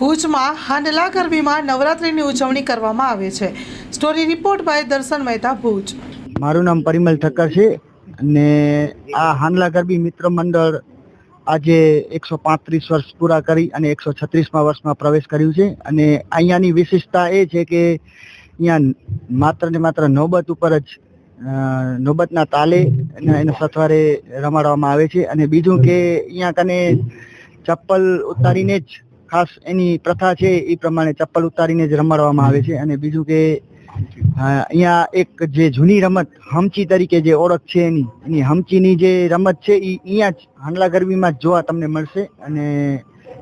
ભુજમાં હાંડલા ગરબીમાં નવરાત્રિની ઉજવણી કરવામાં આવે છે. સ્ટોરી રિપોર્ટ બાય દર્શન મહેતા ભુજ. મારું નામ પરિમલ ઠક્કર છે અને આ હાંડલા ગરબી મિત્ર મંડળ આજે એકસો પાંત્રીસ વર્ષ પૂરા કરી અને એકસો છત્રીસમાં વર્ષમાં પ્રવેશ કર્યું છે. અને અહીંયાની વિશેષતા એ છે કે અહીંયા માત્ર ને માત્ર નોબત ઉપર જ નોબતના તાલે એને સથવારે રમાડવામાં આવે છે. અને બીજું કે અહીંયા કને ચપ્પલ ઉતારીને જ ખાસ એની પ્રથા છે એ પ્રમાણે ચપ્પલ ઉતારીને જ રમાડવામાં આવે છે. અને બીજું કે અહીંયા એક જે જૂની રમત, હમચી તરીકે જે ઓળખ છે એની એની હમચીની જે રમત છે એ અહીંયા જ હાંડલા ગરબીમાં જ જોવા તમને મળશે અને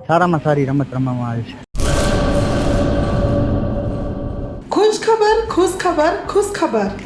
સારામાં સારી રમત રમવામાં આવે છે. ખુશ ખબર ખુશ ખબર ખુશ ખબર